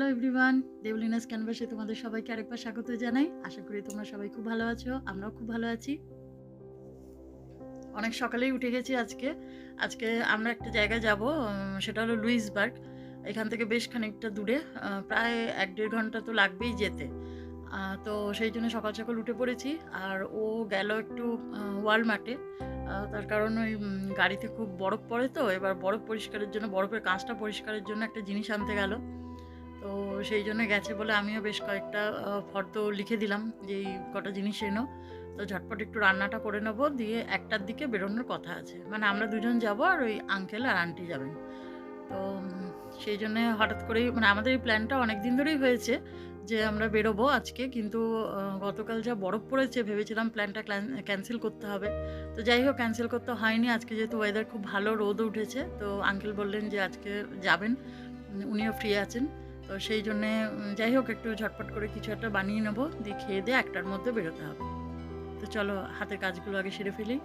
Hello everyone, দেবলিনাস ক্যানভাসে তোমাদের সবাইকে আরেকবার স্বাগত জানাই। আশা করি তোমরা সবাই খুব ভালো আছো, আমরাও খুব ভালো আছি। অনেক সকালেই উঠে গেছি আজকে। আজকে আমরা একটা জায়গায় যাব সেটা হলো লুইসবার্গ। এখান থেকে বেশ খানিকটা দূরে প্রায় এক দেড় ঘণ্টা তো লাগবেই যেতে। তো সেই জন্য সকাল সকাল উঠে পড়েছি, আর ও গেল একটু ওয়ালমার্টে। তার কারণ ওই গাড়িতে খুব বরফ পড়ে তো, এবার বরফ পরিষ্কারের জন্য, বরফের কাঁচটা পরিষ্কারের জন্য একটা জিনিস আনতে গেল। তো সেই জন্য গেছে বলে আমিও বেশ কয়েকটা ফর্দ লিখে দিলাম যে এই কটা জিনিস এনো। তো ঝটপট একটু রান্নাটা করে নেব, দিয়ে একটার দিকে বেরোনোর কথা আছে। মানে আমরা দুজন যাব আর ওই আঙ্কেল আর আন্টি যাবেন। তো সেই জন্য হঠাৎ করেই মানে আমাদের এই প্ল্যানটা অনেক দিন ধরেই হয়েছে যে আমরা বেরোবো আজকে, কিন্তু গতকাল যা বরফ পড়েছে ভেবেছিলাম প্ল্যানটা ক্যান্সেল করতে হবে। তো যাই হোক ক্যান্সেল করতে হয়নি। আজকে যেহেতু ওয়েদার খুব ভালো রোদ উঠেছে, তো আঙ্কেল বললেন যে আজকে যাবেন উনিও ফ্রি আছেন। তো সেই জন্যে যাই হোক একটু ঝটপট করে কিছু একটা বানিয়ে নেব, দিয়ে খেয়ে দিয়ে একটার মধ্যে বেরোতে হবে। তো চলো, হাতের কাজগুলো আগে সেরে ফেলি।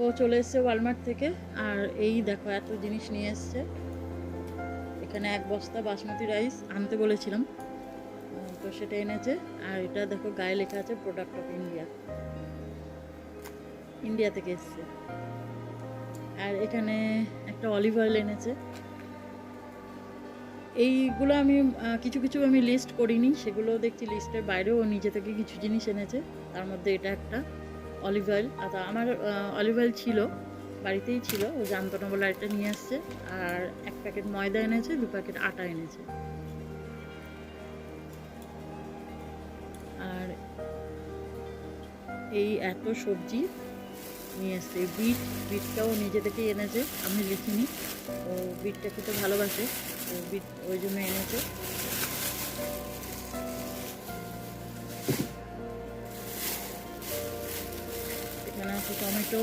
ও চলে এসছে ওয়ালমার্ট থেকে, আর এই দেখো এত জিনিস নিয়ে এসছে। এখানে এক বস্তা বাসমতি রাইস আনতে বলেছিলাম। তো সেটা এনেছে। আর এটা দেখো গায়ে লেখা আছে প্রোডাক্ট অফ ইন্ডিয়া ইন্ডিয়া থেকে এসছে। আর এখানে একটা অলিভ অয়েল এনেছে। এইগুলো আমি কিছু কিছু আমি লিস্ট করিনি। সেগুলো দেখছি লিস্টের বাইরেও নিজে থেকে কিছু জিনিস এনেছে। তার মধ্যে এটা একটা অলিভ অয়েল আর আমার অলিভ অয়েল ছিল। বাড়িতেই ছিল ও জানতো না বলে একটা নিয়ে আসছে, আর এক প্যাকেট ময়দা এনেছে, দু প্যাকেট আটা এনেছে। আর এই এত সবজি নিয়ে এসছে বিট, বিটটাও নিজে থেকেই এনেছে, আমি লিখিনি। ও বিটটা খেতে ভালোবাসে তো বিট ওই জন্য এনেছে। এখানে টমেটো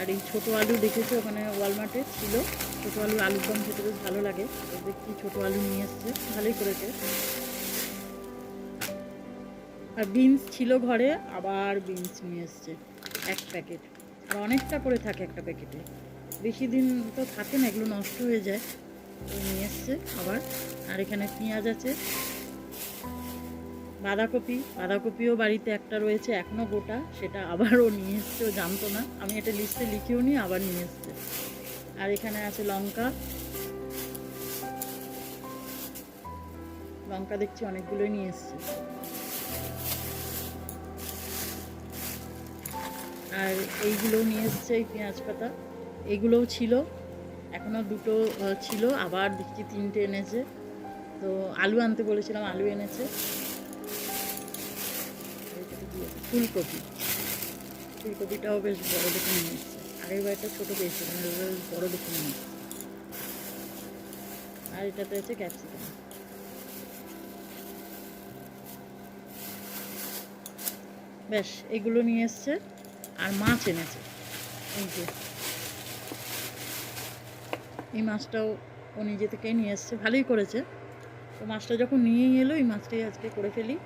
আর এই ছোটো আলু দেখেছ? ওখানে ওয়ালমার্টে ছিল। ছোটো আলু আলুর দম খেতে বেশ ভালো লাগে। দেখছি ছোটো আলু নিয়ে এসছে। ভালোই করেছে। আর বিনস ছিল ঘরে, আবার বিনস নিয়ে এসছে। এক প্যাকেট আর অনেকটা করে থাকে একটা প্যাকেটে বেশি দিন তো থাকে না, এগুলো নষ্ট হয়ে যায়। নিয়ে এসছে আবার। আর এখানে পেঁয়াজ আছে। বাঁধাকপি, বাঁধাকপিও বাড়িতে একটা রয়েছে এখনও গোটা, সেটা আবারও নিয়ে এসছে জানতো না। আমি এটা লিস্টে লিখেও নি আবার নিয়ে এসছে। আর এখানে আছে লঙ্কা। লঙ্কা দেখছি অনেকগুলোই নিয়ে এসছে। আর এইগুলোও নিয়ে এসছে এই পেঁয়াজ পাতা। এগুলোও ছিল এখনও দুটো ছিল, আবার দেখছি তিনটে এনেছে। তো আলু আনতে বলেছিলাম, আলু এনেছে? ফুলকপি। ফুলকপিটাও বেশ বড় দেখে নিয়ে এসছে আগের বারটা ছোটো পেয়েছিলাম এবার বড় দেখে নিয়ে এসছে আর এটাতে আছে ক্যাপসিকাম। ব্যাস, এগুলো নিয়ে এসছে, আর মাছ এনেছে। এই যে। এই মাছটাও ও নিজে থেকেই নিয়ে এসছে, ভালোই করেছে। তো মাছটা যখন নিয়েই এলো, এই মাছটাই আজকে করে ফেলি।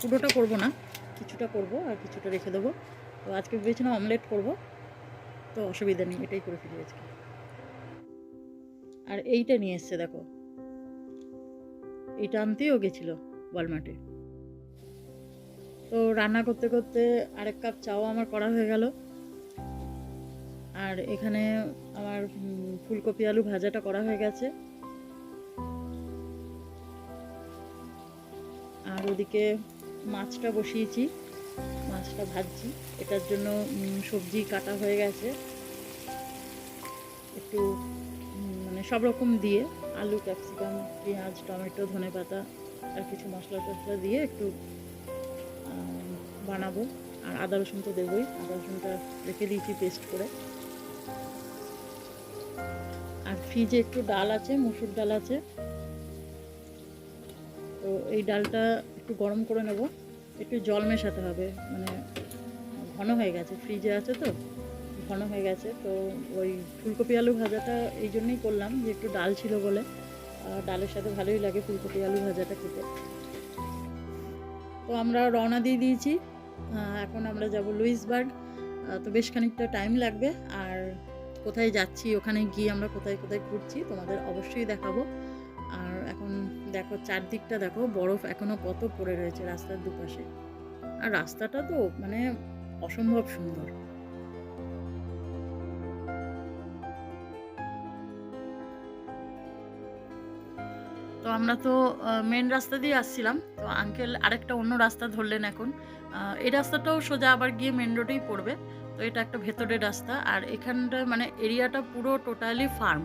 পুরোটা করব না। কিছুটা করব আর কিছুটা রেখে দেবো। তো আজকে ভেবেছিলাম অমলেট করব। তো অসুবিধা নেই, এটাই করে ফেলি আজকে। আর এইটা নিয়ে এসছে, দেখো। এইটা আনতেও গেছিল ওয়ালমার্টে। তো রান্না করতে করতে আরেক কাপ চাও আমার করা হয়ে গেল। আর এখানে আমার ফুলকপি আলু ভাজাটা করা হয়ে গেছে। আর ওদিকে মাছটা বসিয়েছি। মাছটা ভাজছি। এটার জন্য সবজি কাটা হয়ে গেছে। একটু মানে সব রকম দিয়ে আলু, ক্যাপসিকাম, পেঁয়াজ, টমেটো, ধনে পাতা আর কিছু মশলা টশলা দিয়ে একটু বানাবো। আর আদা রসুন তো দেবোই। আদা রসুনটা রেখে দিয়েছি পেস্ট করে। আর ফ্রিজে একটু ডাল আছে, মুসুর ডাল আছে। তো এই ডালটা একটু গরম করে নেব। একটু জল মেশাতে হবে মানে ঘন হয়ে গেছে ফ্রিজে আছে তো, ঘন হয়ে গেছে, তো ওই ফুলকপি আলু ভাজাটা এই জন্যই করলাম যে একটু ডাল ছিল বলে ডালের সাথে ভালোই লাগে ফুলকপি আলু ভাজাটা খেতে। তো আমরা রওনা দিয়ে দিয়েছি এখন আমরা যাব লুইসবার্গ তো বেশ খানিকটা টাইম লাগবে, আর কোথায় যাচ্ছি, ওখানে গিয়ে আমরা কোথায় কোথায় ঘুরছি তোমাদের অবশ্যই দেখাবো। দেখো চারদিকটা দেখো বরফ এখনও কত পড়ে রয়েছে রাস্তার দুপাশে। আর রাস্তাটা তো মানে অসম্ভব সুন্দর। তো আমরা তো মেন রাস্তা দিয়ে আসছিলাম, তো আঙ্কেল আরেকটা অন্য রাস্তা ধরলেন এখন। এই রাস্তাটাও সোজা আবার গিয়ে মেন রোডেই পড়বে, তো এটা একটা ভেতরের রাস্তা। আর এখানটা মানে এরিয়াটা পুরো টোটালি ফার্ম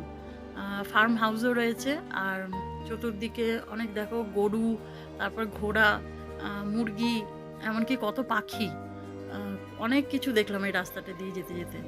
ফার্ম হাউসও রয়েছে, আর চতুর্দিকে অনেক দেখো গরু, তারপর ঘোড়া মুরগি, এমনকি কত পাখি। অনেক কিছু দেখলাম এই রাস্তাটা দিয়ে যেতে যেতে।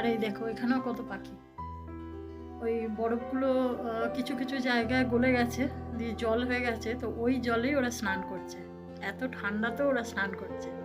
আর এই দেখো, এখানেও কত পাখি। ওই বরফগুলো কিছু কিছু জায়গায় গলে গেছে, দিয়ে জল হয়ে গেছে, তো ওই জলেই ওরা স্নান করছে। এত ঠান্ডাতেও ওরা স্নান করছে।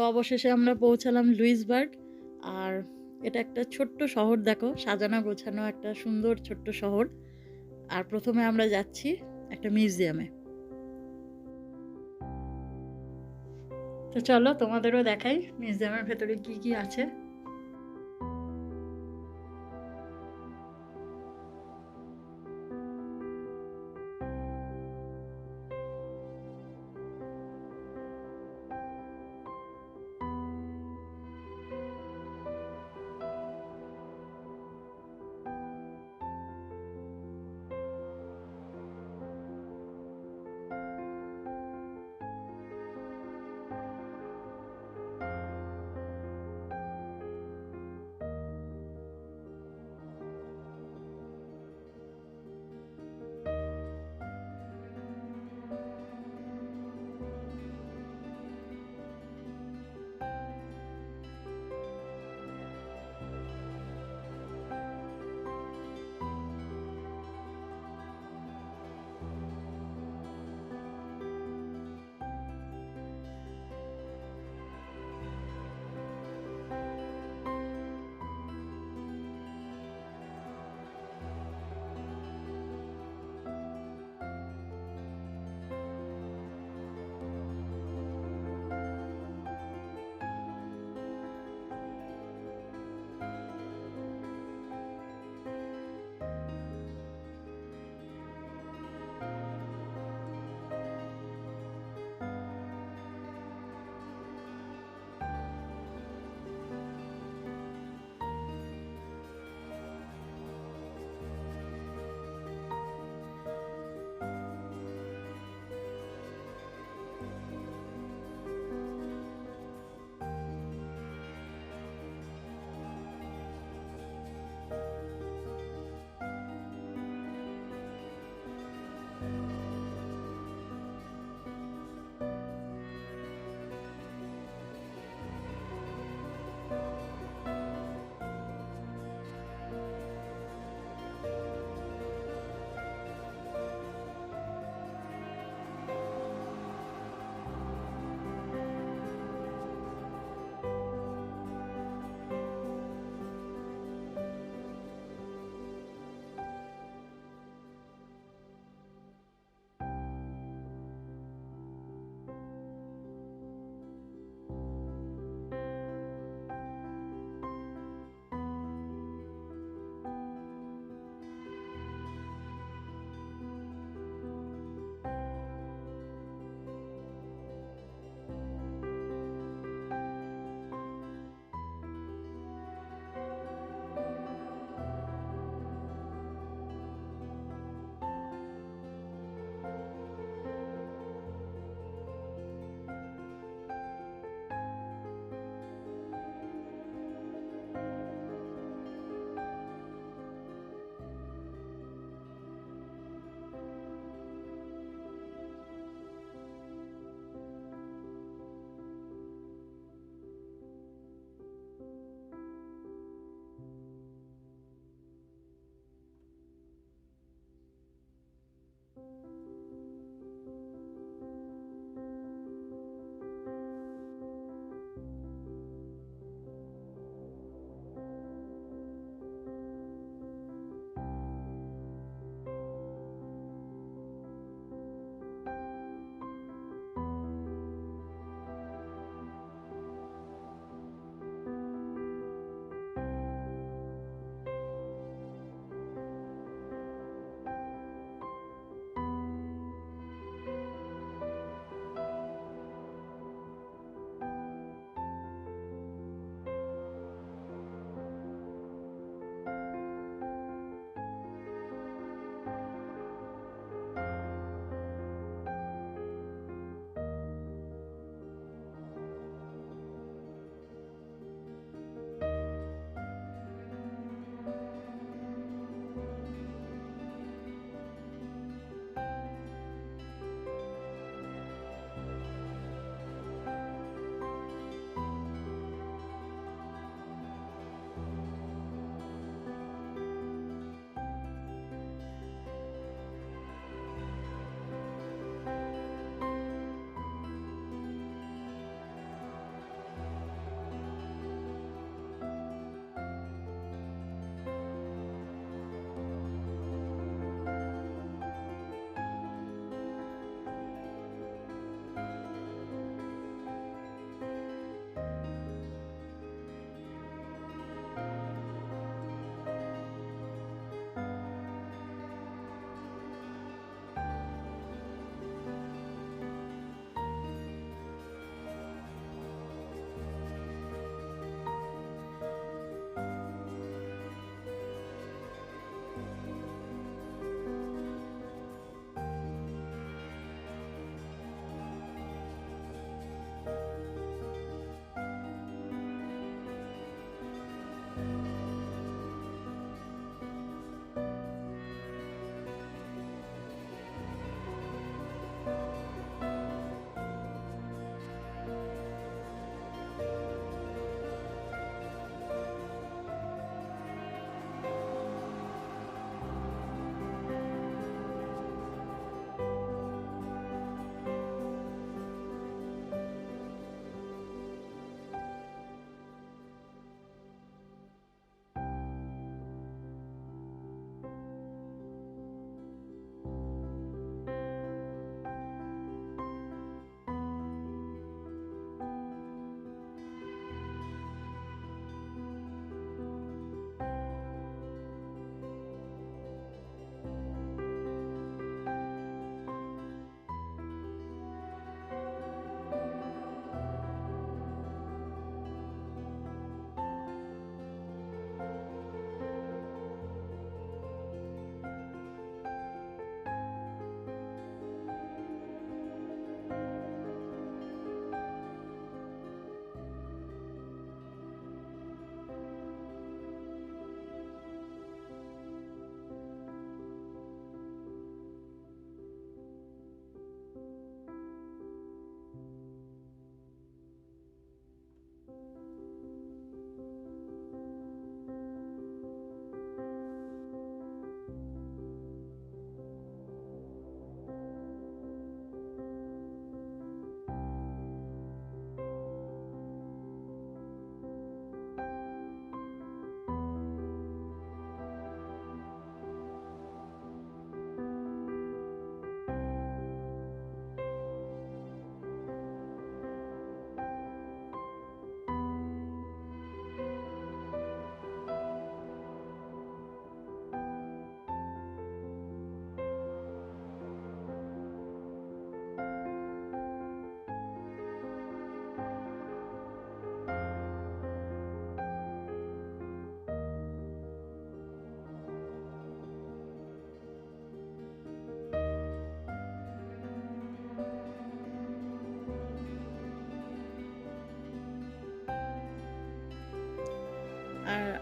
অবশেষে আমরা পৌঁছালাম লুইসবার্গ। আর এটা একটা ছোট্ট শহর, দেখো, সাজানো গোছানো একটা সুন্দর ছোট্ট শহর। আর প্রথমে আমরা যাচ্ছি একটা মিউজিয়ামে। তো চলো তোমাদেরও দেখাই মিউজিয়ামের ভেতরে কি কি আছে।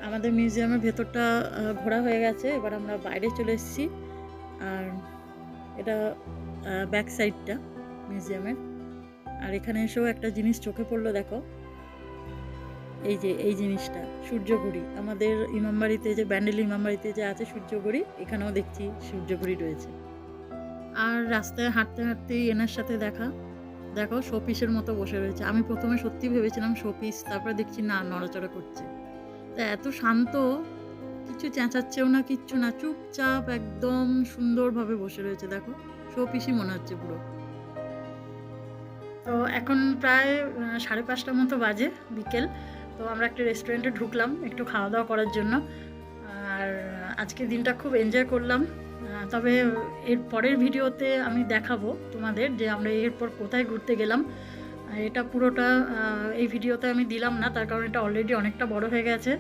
আমাদের মিউজিয়ামের ভেতরটা ঘোরা হয়ে গেছে। এবার আমরা বাইরে চলে এসেছি। আর এটা ব্যাক সাইডটা মিউজিয়ামের। আর এখানে এসেও একটা জিনিস চোখে পড়ল, দেখো। এই যে, এই জিনিসটা সূর্যঘড়ি আমাদের ইমামবাড়িতে যে, ব্যান্ডেল ইমামবাড়িতে যে আছে সূর্যঘড়ি এখানেও দেখছি সূর্যঘড়ি রয়েছে। আর রাস্তায় হাঁটতে হাঁটতেই এনার সাথে দেখা। দেখো, শোপিসের মতো বসে রয়েছে। আমি প্রথমে সত্যি ভেবেছিলাম শোপিস, তারপরে দেখছি না, নড়াচড়া করছে। তা এত শান্ত। কিছু চেঁচাচ্ছেও না, কিচ্ছু না। চুপচাপ একদম সুন্দরভাবে বসে রয়েছে, দেখো। শোপিসই মনে হচ্ছে পুরো। তো এখন প্রায় সাড়ে পাঁচটার মতো বাজে, বিকেল। তো আমরা একটা রেস্টুরেন্টে ঢুকলাম, একটু খাওয়া দাওয়া করার জন্য। আর আজকে দিনটা খুব এনজয় করলাম। তবে এর পরের ভিডিওতে আমি দেখাবো তোমাদের যে আমরা এরপর কোথায় ঘুরতে গেলাম। এটা পুরোটা এই ভিডিওতে আমি দিলাম না, তার কারণ এটা অলরেডি অনেকটা বড় হয়ে গেছে।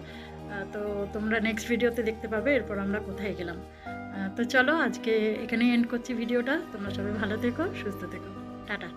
তো তোমরা নেক্সট ভিডিওতে দেখতে পাবে, এরপর আমরা কোথায় গেলাম। তো চলো আজকে এখানেই এন্ড করছি ভিডিওটা। তোমরা সবাই ভালো থেকো, সুস্থ থেকো। টাটা।